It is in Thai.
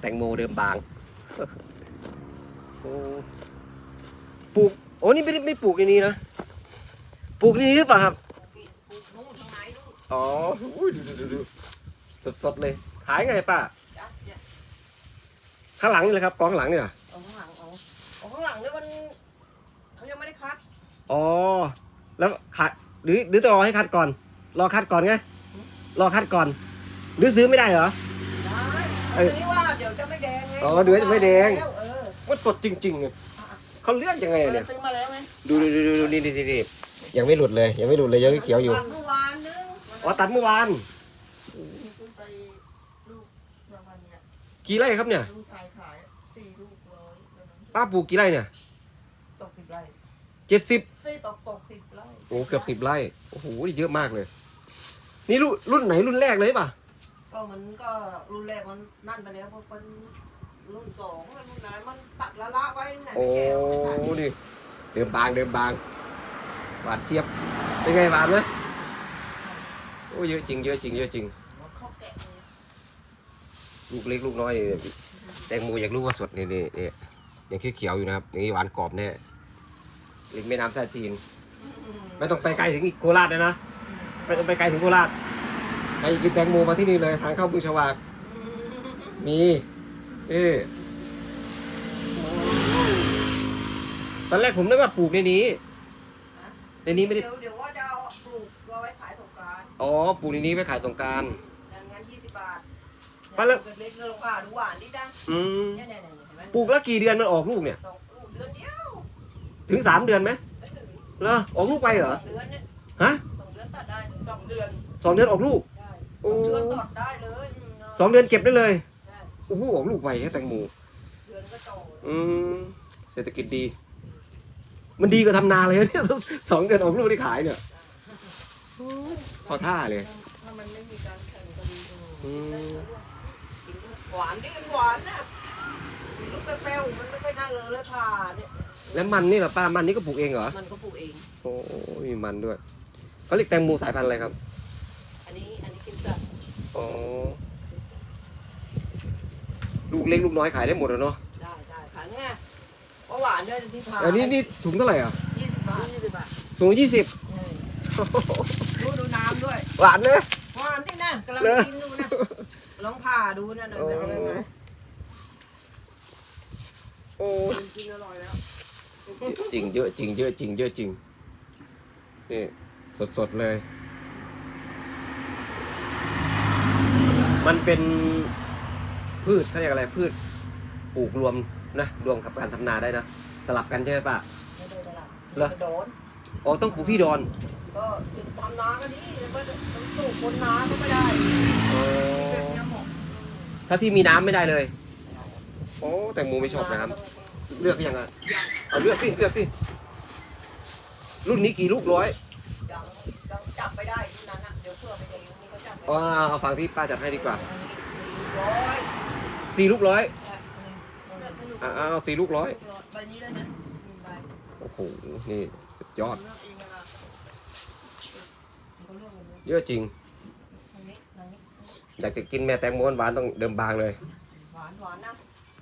แตงโมเดิมบางโอ้ปลูกโอ้นี่ไม่ได้ไม่ปลูกในนี้นะปลูกในนี้หรือเปล่าครับนู่นทางไหนนู่นอ๋ออุ้ยดูดูดูดูสดๆเลยขายไงป้าจ้ะเนี่ยข้างหลังนี่เลยครับกองข้างหลังนี่เหรอเอาข้างหลังเอาเอาข้างหลังเนี่ยมันเขายังไม่ได้คัดอ๋อแล้วขายหรือหรือต้องรอให้คัดก่อน รอคัดก่อนไงรอคัดก่อนหรือซื้อไม่ได้เหรอได้ เอ้ยทีนี้ว่าเดี๋ยวจะไม่แดงไงอ๋อเดี๋ยวจะไม่แดงแล้วเออมันสดจริงๆอะเขาเลือกยังไงอะเนี่ย ซื้อมาแล้วไหมดูดูดูดูนี่นี่นี่นี่ยังไม่หลุดเลย ยังไม่หลุดเลยยังเขียวอยู่ ตัดเมื่อวานนึงอ๋อตัดเมื่อวานซื้อไปลูกประมาณเนี้ยกี่ไร่ครับเนี่ย ลูกชายขายสี่ลูกร้อยประมาณป้าปลูกกี่ไร่เนี่ยตกสิบไร่เจ็ดสิบสี่ตกตกสิบไร่โอ้เกือบสิบไร่ โอ้โห เยอะมากเลย นี่รุ่นรุ่นไหนรุ่นแรกเลยป่ะ ก็มันก็รุ่นแรกมันนั่นไปแล้วเพราะเป็นรุ่นสองรุ่นอะไรมันตัดละละไว้ไหนโอ้แก้วไม่ขายนี่เดิมบางเดิมบางหวานเจี๊ยบเป็นไงหวานไหมโอ้เยอะจริงเยอะจริงเยอะจริง เขาแกะเลยลูกเล็กลูกน้อยนี่แตงโมอยากรู้ว่าสดนี่นี่นี่ยังเขียวๆอยู่นะครับอย่างนี้หวานกรอบแน่ริมแม่น้ำท่าจีน ไม่ต้องไปไกลถึงโคราชเลยนะไม่ต้องไปไกลถึงโคราช ใครกินแตงโมมาที่นี่เลยทางเข้าบึงฉวาก มีเอ๊ะตอนแรกผมนึกว่าปลูกในนี้ ในนี้ไม่ได้ เดี๋ยวเดี๋ยวว่าจะเอาปลูกเอาไว้ขายสงกรารอ๋อ ปลูกในนี้ไว้ขายสงกรารอย่างงั้นยี่สิบบาทไปแล้ว เล็กๆเลยว่าดูหวานดิจ้ะอืม เนี่ยเนี่ยเนี่ยเห็นไหมปลูกแล้วกี่เดือนมันออกลูกเนี่ย สองลูกเดือนเดียวถึงสามเดือนไหมไม่ถึงเหรอออกลูกไปเหรอสองเดือนเนี่ยฮะ สองเดือนตัดได้สองเดือนสองเดือนออกลูกใช่โอ้ส องเดือนตัดได้เลยสองเดือนเก็บได้เลยใช่โอ้โหออกลูกไวแค่แตงโมเดือนก็โตอืมเศรษฐกิจดี มันดีกว่าทำนาเลยเนี่ยสองเดือนออกลูกได้ขายเนี่ยพอท่าเลยถ้ามันไม่มีการแข่งก็ดีอืมหวานดิมันหวานนะลูกเปรี้ยวๆมันไม่ค่อยน่าเลยเลยผ่าเนี่ยแล้วมันนี่เหรอป้ามันนี่ก็ปลูกเองเหรอมันก็ปลูกเองโอ้มีมันด้วยเขาเรียกแตงโมสายพันธุ์อะไรครับ อันนี้อันนี้กินจัด อ๋อ ลูกเล็กลูกน้อยขายได้หมดแล้วเนาะได้ได้ขายไงก็หวานด้วยที่ผ่าอันนี้นี่ถุงเท่าไหร่อะยี่สิบบาทยี่สิบบาทถุงยี่สิบดูดูน้ำด้วยหวานเลยหวานนี่นะกำลังเหรอกินดูนะลองผ่าดูนะหน่อยเป็นไงไหมโอ้กินอร่อยแล้วจริงเยอะจริงเยอะจริงเยอะจริงนี่สดสดๆเลย มันเป็นพืชเขาเรียกอะไรพืชปลูกรวมนะรวมกับการทำนาได้นะสลับกันใช่ไหมป้า ไม่ได้ตลาดเหรอ โดน อ๋อต้องปลูกที่ดอนก็ถึงทำนาก็ดีแล้วก็ต้องสูบคนนาก็ไม่ได้อ๋อเป็นเนี้ยหมกถ้าที่มีน้ำไม่ได้เลยโอ้แตงโมไม่ชอบน้ำเลือกยังไงเอาเลือกสิเลือกสิรุ่นนี้กี่ลูกร้อยยังยังจับไม่ได้ที่นั้นอะเดี๋ยวเพื่อไปเองนี่ก็จับไม่ อ๋อเอาฟังที่ป้าจัดให้ดีกว่าสี่ลูกร้อยอ่าเอาสี่ลูกร้อยใบนี้เลยนะใบโอ้โห นี่สุดยอด เลือกเองนะเขาเลือกแบบนี้เยอะจริงอันนี้อันนี้อยากจะกินแม่แตงโมหวานๆต้องเดิมบางเลย หวานหวานนะ